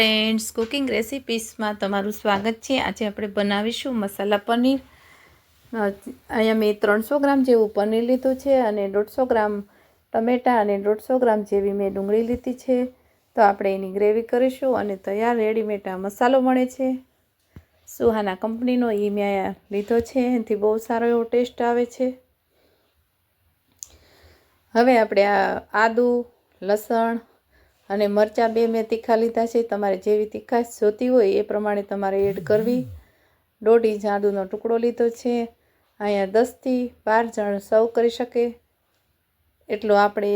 Friends, cooking રેસિપીસમાં તમારું સ્વાગત છે. આજે આપણે બનાવીશું મસાલા પનીર. અહીંયા મેં ત્રણસો ગ્રામ જેવું પનીર લીધું છે અને દોઢસો ગ્રામ ટમેટાં અને દોઢસો ગ્રામ જેવી મેં ડુંગળી લીધી છે. તો આપણે એની ગ્રેવી કરીશું અને તૈયાર રેડીમેડ આ મસાલો મળે છે. સુહાના કંપનીનો એ મેં લીધો છે. એનાથી બહુ સારો એવો ટેસ્ટ આવે છે. હવે આપણે આ આદુ, લસણ અને મરચાં બે મેં તીખા લીધા છે. તમારે જેવી તીખાશ જોતી હોય એ પ્રમાણે તમારે એડ કરવી. દોઢ ઇંચ આદુનો ટુકડો લીધો છે. અહીંયા દસથી બાર જણ સર્વ કરી શકે. એટલો આપણે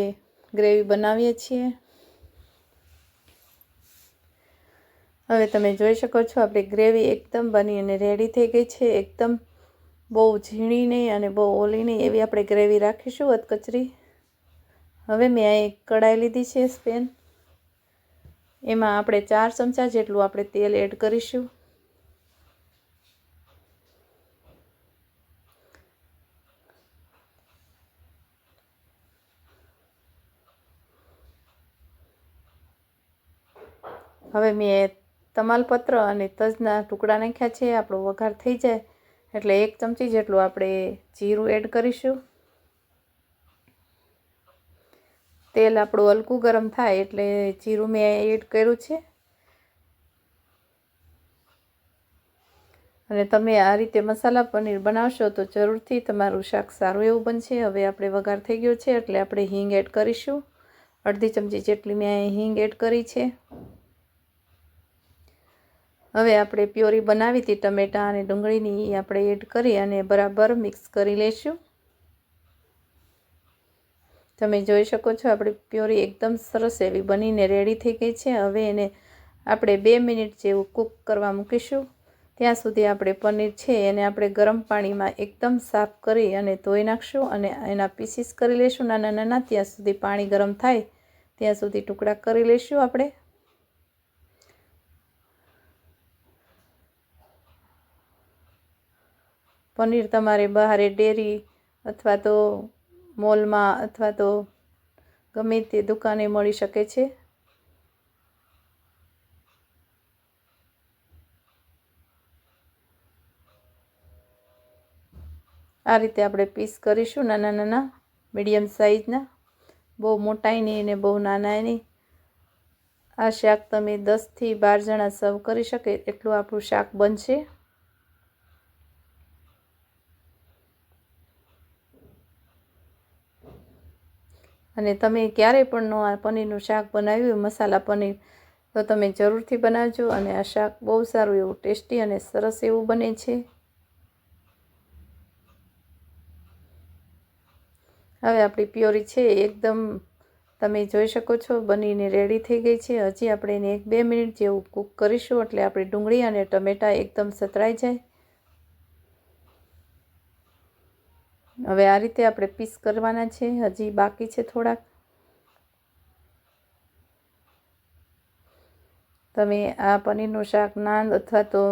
ગ્રેવી બનાવીએ છીએ. હવે તમે જોઈ શકો છો આપણી ગ્રેવી એકદમ બની અને રેડી થઈ ગઈ છે. એકદમ બહુ ઝીણી નહીં અને બહુ ઓલી નહીં એવી આપણે ગ્રેવી રાખીશું અધકચરી. હવે મેં આ એક કઢાઈ લીધી છે સ્પેન. એમાં આપણે ચાર ચમચા જેટલું આપણે તેલ એડ કરીશું. હવે મેં તમાલપત્ર અને તજના ટુકડા નાખ્યા છે, આપણો વઘાર થઈ જાય. એટલે એક ચમચી જેટલું આપણે જીરું એડ કરીશું. તેલ આપણું હલકું ગરમ થાય એટલે જીરું મેં એડ કર્યું છે. અને તમે આ રીતે મસાલા પનીર બનાવશો તો જરૂરથી તમારું શાક સારું એવું બનશે. હવે આપણે વઘાર થઈ ગયો છે એટલે આપણે હિંગ એડ કરીશું. અડધી ચમચી જેટલી મેં હિંગ એડ કરી છે. હવે આપણે પ્યોરી બનાવી હતી ટમેટાં અને ડુંગળીની આપણે એડ કરી અને બરાબર મિક્સ કરી લઈશું તમે જોઈ શકો છો, આપણી પ્યોરી એકદમ સરસ એવી બનીને રેડી થઈ ગઈ છે. હવે એને આપણે બે મિનિટ જેવું કૂક કરવા મૂકીશું. ત્યાં સુધી આપણે પનીર છે એને આપણે ગરમ પાણીમાં એકદમ સાફ કરી અને ધોઈ નાખશું અને એના પીસીસ કરી લઈશું નાના નાના, ત્યાં સુધી પાણી ગરમ થાય ત્યાં સુધી ટુકડા કરી લઈશું આપણે. પનીર તમારે બહારે ડેરી અથવા તો મોલમાં અથવા તો ગમે તે દુકાને મળી શકે છે? આ રીતે આપણે પીસ કરીશું નાના નાના મીડિયમ સાઇઝના બહુ મોટાઈ નહીં અને બહુ નાના નહીં. આ શાક તમે દસથી બાર જણા સર્વ કરી શકે એટલું આપણું શાક બનશે. અને તમે ક્યારેય પણ નો આ પનીરનું શાક બનાવ્યું, મસાલા પનીર, તો તમે જરૂરથી બનાવજો અને આ શાક બહુ સારું એવું ટેસ્ટી અને સરસ એવું બને છે. હવે આપણી પ્યોરી છે, એકદમ તમે જોઈ શકો છો, બનીને રેડી થઈ ગઈ છે. હજી આપણે એને એક બે મિનિટ જેવું કૂક કરીશું એટલે આપણી ડુંગળી અને ટમેટાં એકદમ સતરાઈ જાય. હવે આ રીતે આપણે પીસ કરવાના છે. હજી બાકી છે થોડાક. તમે આ પનીરનું શાક નાન અથવા તો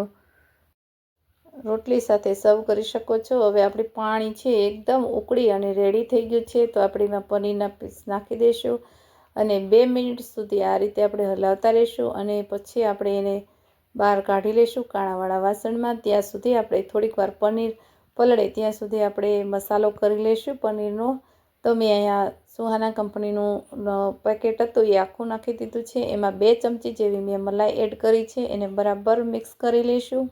રોટલી સાથે સર્વ કરી શકો છો. હવે આપણે પાણી છે એકદમ ઉકળી અને રેડી થઈ ગયું છે. તો આપણે એમાં પનીરના પીસ નાખી દઈશું અને બે મિનિટ સુધી આ રીતે આપણે હલાવતા રહીશું અને પછી આપણે એને બહાર કાઢી લઈશું કાણાવાળા વાસણમાં. ત્યાં સુધી આપણે થોડીક વાર પનીર પલળે, ત્યાં સુધી આપણે મસાલો કરી લઈશું પનીરનો. તો મેં અહીંયા સુહાના કંપનીનું પેકેટ હતું, એ આખું નાખી દીધું છે. એમાં બે ચમચી જેવી મેં મલાઈ એડ કરી છે, એને બરાબર મિક્સ કરી લઈશું.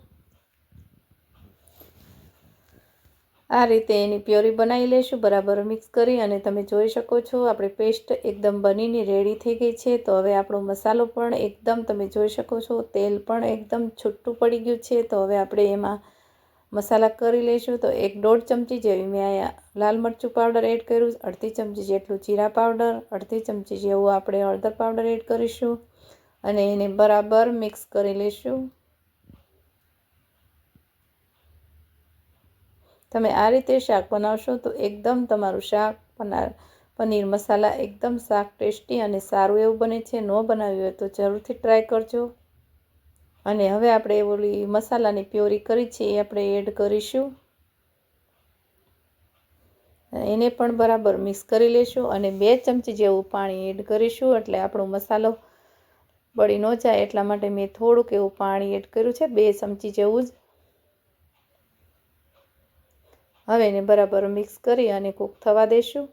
આ રીતે એની પ્યોરી બનાવી લઈશું, બરાબર મિક્સ કરી. અને તમે જોઈ શકો છો, આપણી પેસ્ટ એકદમ બનીને રેડી થઈ ગઈ છે. તો હવે આપણો મસાલો પણ એકદમ, તમે જોઈ શકો છો, તેલ પણ એકદમ છૂટું પડી ગયું છે. તો હવે આપણે એમાં મસાલા કરી લઈશું તો એક દોઢ ચમચી જેવી મેં અહીંયા લાલ મરચું પાવડર એડ કર્યું અડધી ચમચી જેટલું જીરા પાવડર, અડધી ચમચી જેવું આપણે હળદર પાવડર એડ કરીશું અને એને બરાબર મિક્સ કરી લઈશું. તમે આ રીતે શાક બનાવશો તો એકદમ તમારું શાક પનીર મસાલા એકદમ શાક ટેસ્ટી અને સારું એવું બને છે. ન બનાવ્યું હોય તો જરૂરથી ટ્રાય કરજો. અને હવે આપણે ઓલી મસાલાની પ્યોરી કરી છે, એ આપણે એડ કરીશું. એને પણ બરાબર મિક્સ કરી લઈશું અને બે ચમચી જેવું પાણી એડ કરીશું, એટલે આપણો મસાલો બળી ન જાય એટલા માટે મેં થોડુંક એવું પાણી એડ કર્યું છે, બે ચમચી જેવું જ. હવે એને બરાબર મિક્સ કરી અને કૂક થવા દઈશું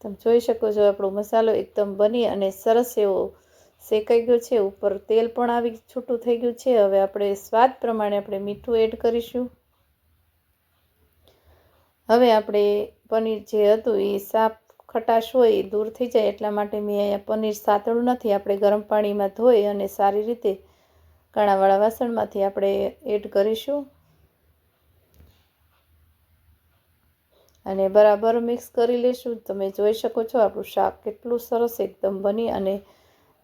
તમે જોઈ શકો છો, આપણો મસાલો એકદમ બની અને સરસ એવો શેકાઈ ગયો છે. ઉપર તેલ પણ આવી છૂટું થઈ ગયું છે. હવે આપણે સ્વાદ પ્રમાણે આપણે મીઠું એડ કરીશું. હવે આપણે પનીર જે હતું એ સાફ ખટાશ હોય એ દૂર થઈ જાય એટલા માટે મેં અહીંયા પનીર સાતળું નથી. આપણે ગરમ પાણીમાં ધોઈ અને સારી રીતે કાણાવાળા વાસણમાંથી આપણે એડ કરીશું. અને બરાબર મિક્સ કરી લઈશું તમે જોઈ શકો છો, આપણું શાક કેટલું સરસ એકદમ બની અને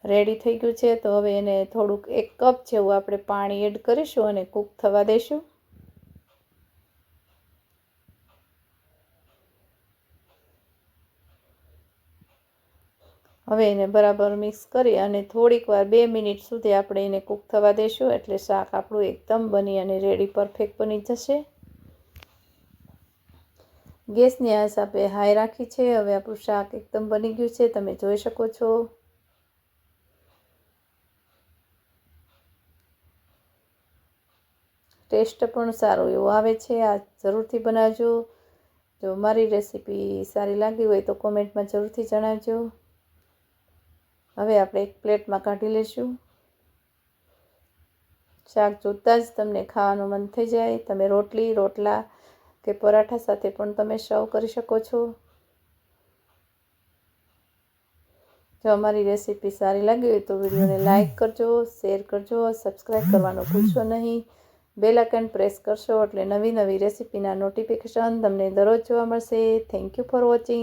રેડી થઈ ગયું છે. તો હવે એને થોડુંક એક કપ જેવું આપણે પાણી એડ કરીશું અને કૂક થવા દઈશું હવે એને બરાબર મિક્સ કરી અને થોડીક વાર બે મિનિટ સુધી આપણે એને કૂક થવા દઈશું એટલે શાક આપણું એકદમ બની અને રેડી પરફેક્ટ બની જશે. ગેસની આંચ આપણે હાઈ રાખી છે. હવે આપણું શાક એકદમ બની ગયું છે. તમે જોઈ શકો છો. ટેસ્ટ પણ સારો એવો આવે છે. આ જરૂરથી બનાવજો. જો મારી રેસીપી સારી લાગી હોય તો કોમેન્ટમાં જરૂરથી જણાવજો. હવે આપણે એક પ્લેટમાં કાઢી લઈશું. શાક જોતાં જ તમને ખાવાનું મન થઈ જાય. તમે રોટલી, રોટલા કે પરાઠા સાથે પણ તમે સર્વ કરી શકો છો. જો અમારી રેસીપી સારી લાગી હોય તો વિડીયોને લાઇક કરજો શેર કરજો સબસ્ક્રાઈબ કરવાનું ભૂલશો નહીં. બેલ આઇકન પ્રેસ કરશો એટલે નવી નવી રેસીપીના નોટિફિકેશન તમને દરરોજ જોવા મળશે. Thank you for watching